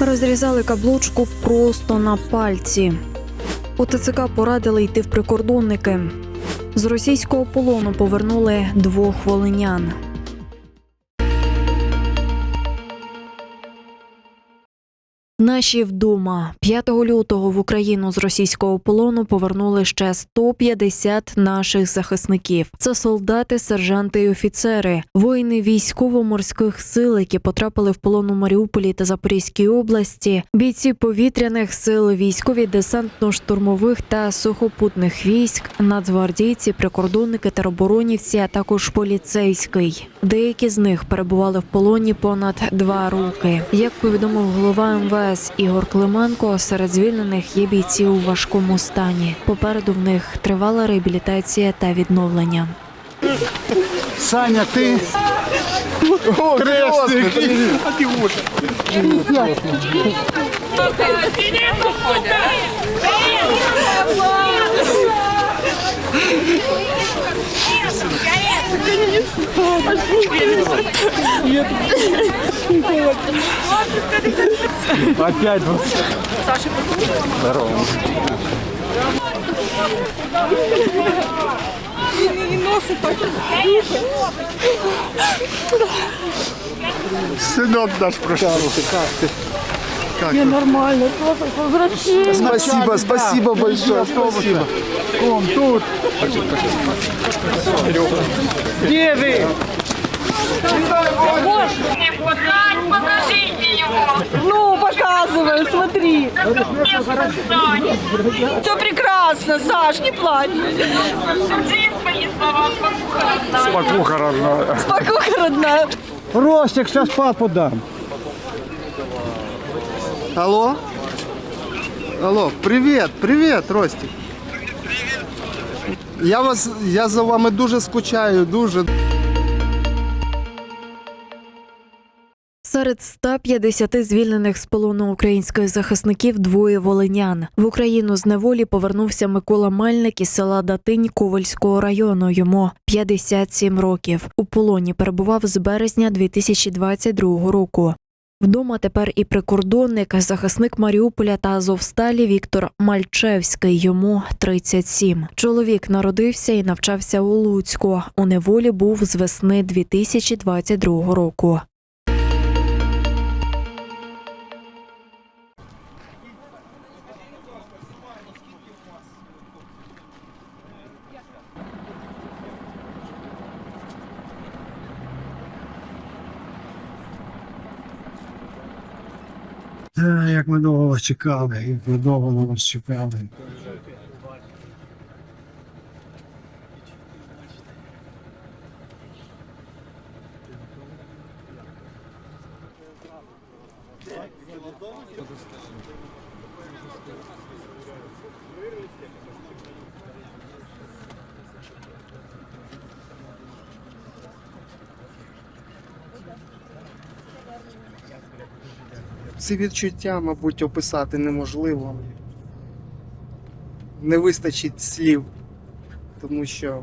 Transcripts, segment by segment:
Розрізали каблучку просто на пальці. У ТЦК порадили йти в прикордонники. З російського полону повернули двох волинян. Наші вдома 5 лютого в Україну з російського полону повернули ще 150 наших захисників. Це солдати, сержанти і офіцери, воїни військово-морських сил, які потрапили в полон у Маріуполі та Запорізькій області, бійці повітряних сил, військові десантно-штурмових та сухопутних військ, нацгвардійці, прикордонники, тероборонівці, а також поліцейський. Деякі з них перебували в полоні понад два роки. Як повідомив голова МВС Ігор Клименко, серед звільнених є бійці у важкому стані. Попереду в них тривала реабілітація та відновлення. Саня, Опять вас. Саша, Здорово. И носы так. Сынок наш прошел. Как Я нормально. Спасибо, спасибо да, большое. Спасибо. Он тут. Где вы? Вот покажите его! Ну, показывай, смотри. Все прекрасно, Саш, не плачь. Спокуха родная. Спокойно, родная. Ростик, сейчас папу дам. Алло? Алло, привет, привет, Ростик. Я вас, я за вами дуже скучаю, дуже. Серед 150 звільнених з полону українських захисників двоє волинян. В Україну з неволі повернувся Микола Мельник із села Датинь Ковальського району. Йому 57 років. У полоні перебував з березня 2022 року. Вдома тепер і прикордонник, захисник Маріуполя та Азовсталі Віктор Мальчевський. Йому 37. Чоловік народився і навчався у Луцьку. У неволі був з весни 2022 року. Як ми довго вас чекали, як ми довго на вас чекали. Ці відчуття, мабуть, описати неможливо. Не вистачить слів, тому що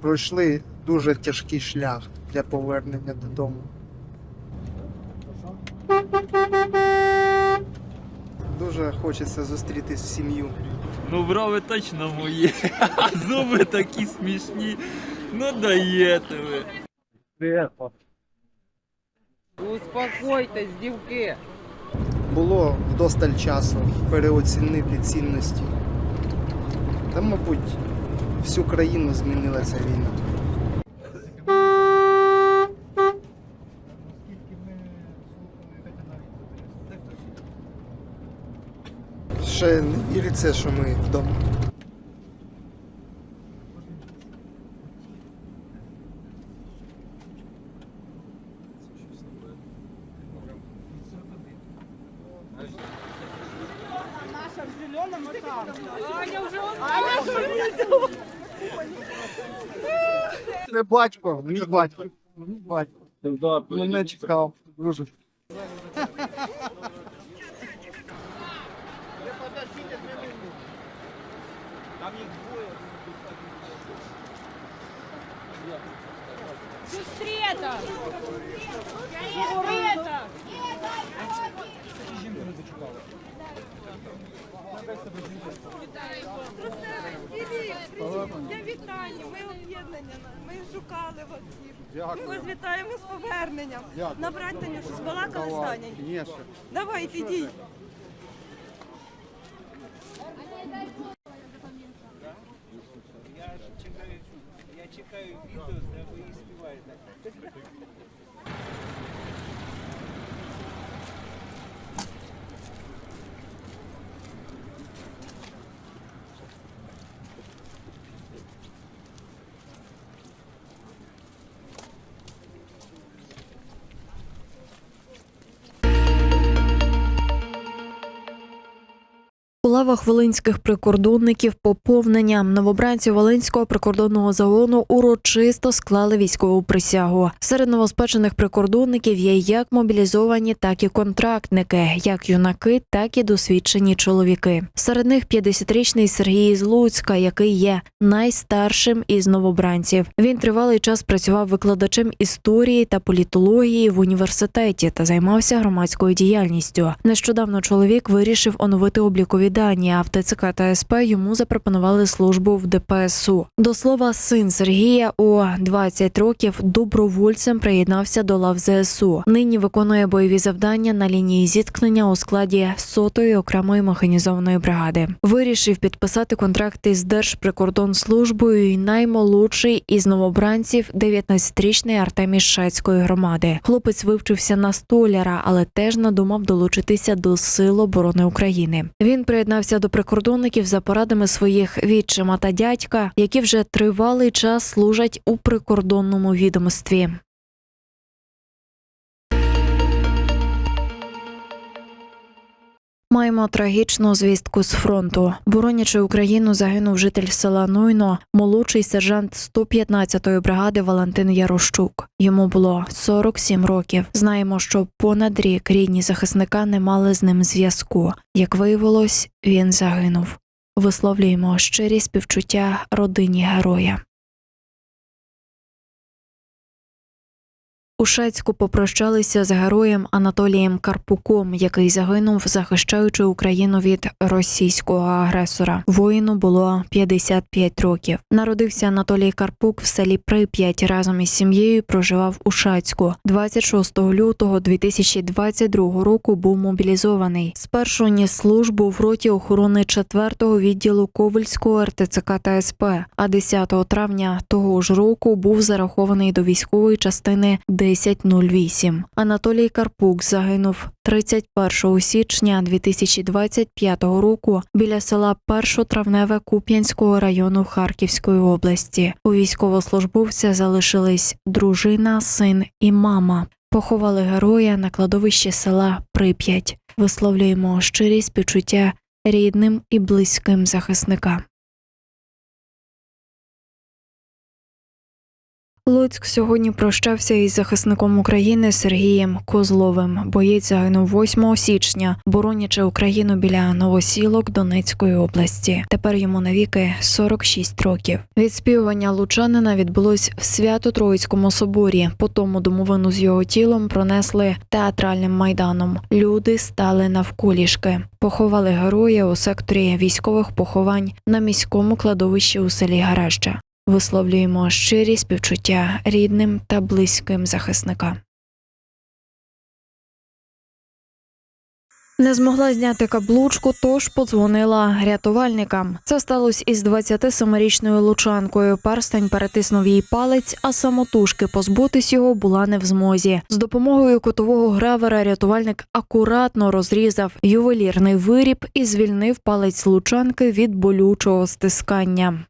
пройшли дуже тяжкий шлях для повернення додому. Дуже хочеться зустрітись з сім'ю. Ну, брови точно мої, а зуби такі смішні. Ну даєте ви. Успокойтесь, дівки. Було вдосталь часу переоцінити цінності. Та, мабуть, всю країну змінила ця війна. Ще не віриться, що ми вдома. Не батько, мій батько. Мій батько. Мене чекав. Дуже. Просто я вітаю, ми об'єднання. Ми шукали вас всіх. Ми вас вітаємо з поверненням. На братині щось балакали стані. Давай, підій. Я чекаю відео. Лавах волинських прикордонників поповнення новобранці Волинського прикордонного загону урочисто склали військову присягу. Серед новоспечених прикордонників є як мобілізовані, так і контрактники, як юнаки, так і досвідчені чоловіки. Серед них 50-річний Сергій з Луцька, який є найстаршим із новобранців. Він тривалий час працював викладачем історії та політології в університеті та займався громадською діяльністю. Нещодавно чоловік вирішив оновити облікові дані, а в ТЦК та СП йому запропонували службу в ДПСУ. До слова, син Сергія у 20 років добровольцем приєднався до лав ЗСУ. Нині виконує бойові завдання на лінії зіткнення у складі сотої окремої механізованої бригади. Вирішив підписати контракти з Держприкордонслужбою і наймолодший із новобранців 19-річний Артемій Шацької громади. Хлопець вивчився на столяра, але теж надумав долучитися до Сил оборони України. Він приєднався до прикордонників за порадами своїх відчима та дядька, які вже тривалий час служать у прикордонному відомстві. Маємо трагічну звістку з фронту. Боронячи Україну, загинув житель села Нуйно, молодший сержант 115-ї бригади Валентин Ярощук. Йому було 47 років. Знаємо, що понад рік рідні захисника не мали з ним зв'язку. Як виявилось, він загинув. Висловлюємо щирі співчуття родині героя. У Шацьку попрощалися з героєм Анатолієм Карпуком, який загинув, захищаючи Україну від російського агресора. Воїну було 55 років. Народився Анатолій Карпук в селі Прип'ять. Разом із сім'єю проживав у Шацьку. 26 лютого 2022 року був мобілізований. Спершу ніс службу в роті охорони 4-го відділу Ковальського РТЦК та СП. А 10 травня того ж року був зарахований до військової частини 1008. Анатолій Карпук загинув 31 січня 2025 року біля села Першотравневе Куп'янського району Харківської області. У військовослужбовця залишились дружина, син і мама. Поховали героя на кладовищі села Прип'ять. Висловлюємо щирі співчуття рідним і близьким захисникам. Луцьк сьогодні прощався із захисником України Сергієм Козловим. Боєць загинув 8 січня, боронячи Україну біля новосілок Донецької області. Тепер йому навіки 46 років. Відспівування лучанина відбулось в Свято-Троїцькому соборі. Потім домовину з його тілом пронесли театральним майданом. Люди стали навколішки. Поховали героя у секторі військових поховань на міському кладовищі у селі Гаражча. Висловлюємо щирі співчуття рідним та близьким захисникам. Не змогла зняти каблучку, тож подзвонила рятувальникам. Це сталося із 27-річною лучанкою. Перстень перетиснув їй палець, а самотужки позбутись його була не в змозі. З допомогою кутового гравера рятувальник акуратно розрізав ювелірний виріб і звільнив палець лучанки від болючого стискання.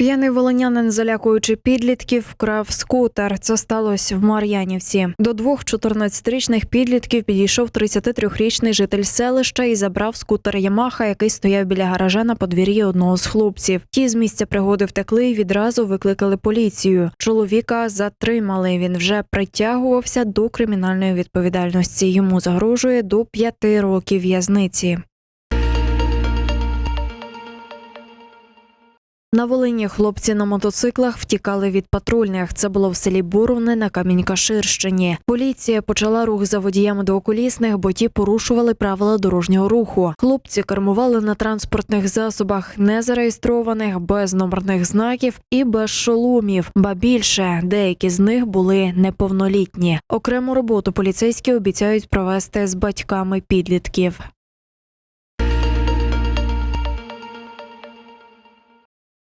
П'яний волинянин, залякуючи підлітків, вкрав скутер. Це сталося в Мар'янівці. До двох 14-річних підлітків підійшов 33-річний житель селища і забрав скутер Ямаха, який стояв біля гаража на подвір'ї одного з хлопців. Ті з місця пригоди втекли і відразу викликали поліцію. Чоловіка затримали. Він вже притягувався до кримінальної відповідальності. Йому загрожує до п'яти років в'язниці. На Волині хлопці на мотоциклах втікали від патрульних. Це було в селі Буровне на Камінькаширщині. Поліція почала рух за водіями двоколісних, бо ті порушували правила дорожнього руху. Хлопці кермували на транспортних засобах, не зареєстрованих, без номерних знаків і без шоломів. Ба більше деякі з них були неповнолітні. Окрему роботу поліцейські обіцяють провести з батьками підлітків.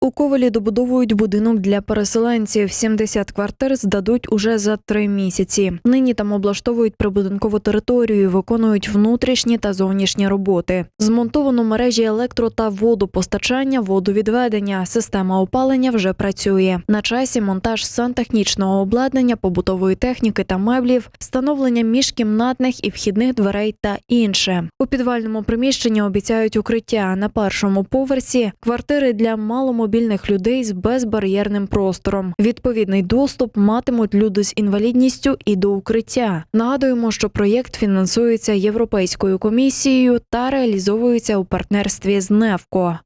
У Ковалі добудовують будинок для переселенців. 70 квартир здадуть уже за три місяці. Нині там облаштовують прибудинкову територію, виконують внутрішні та зовнішні роботи. Змонтовано мережі електро та водопостачання, водовідведення. Система опалення вже працює. На часі монтаж сантехнічного обладнання, побутової техніки та меблів, встановлення міжкімнатних і вхідних дверей та інше. У підвальному приміщенні обіцяють укриття на першому поверсі, квартири для маломобільних людей з безбар'єрним простором. Відповідний доступ матимуть люди з інвалідністю і до укриття. Нагадуємо, що проєкт фінансується Європейською комісією та реалізовується у партнерстві з НЕВКО.